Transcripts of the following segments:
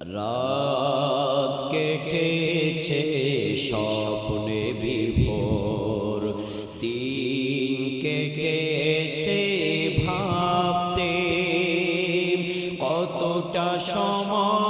রাত কেটেছে স্বপ্নে বিভোর। দিন কেটেছে ভাবতে কতটা সময়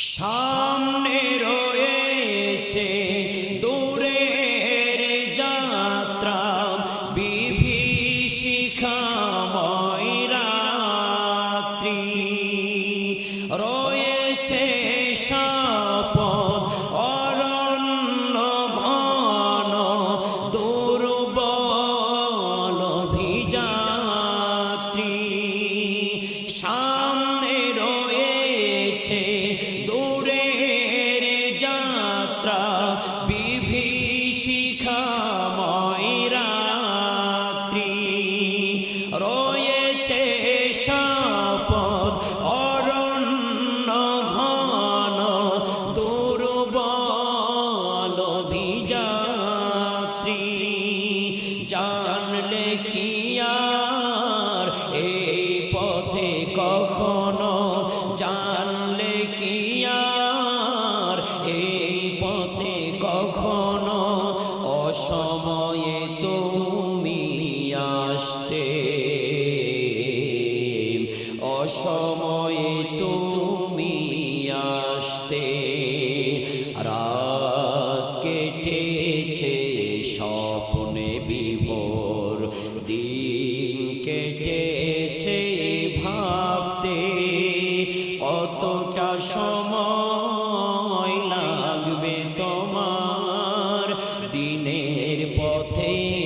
সামনে রয়েছে সাপদ অরণ্য ঘন দুর্বল ভিযাত্রী জানলে কি আর এই পথে কখনো? জানলে কি আর এই পথে কখনো? অসময়ে তুমি আসতে সময়ে তুমি আসতে, রাত কেটেছে স্বপ্নে বিভোর, দিন কেটেছে ভাবতে অতটা সময় লাগবে তোমার? দিনের পথে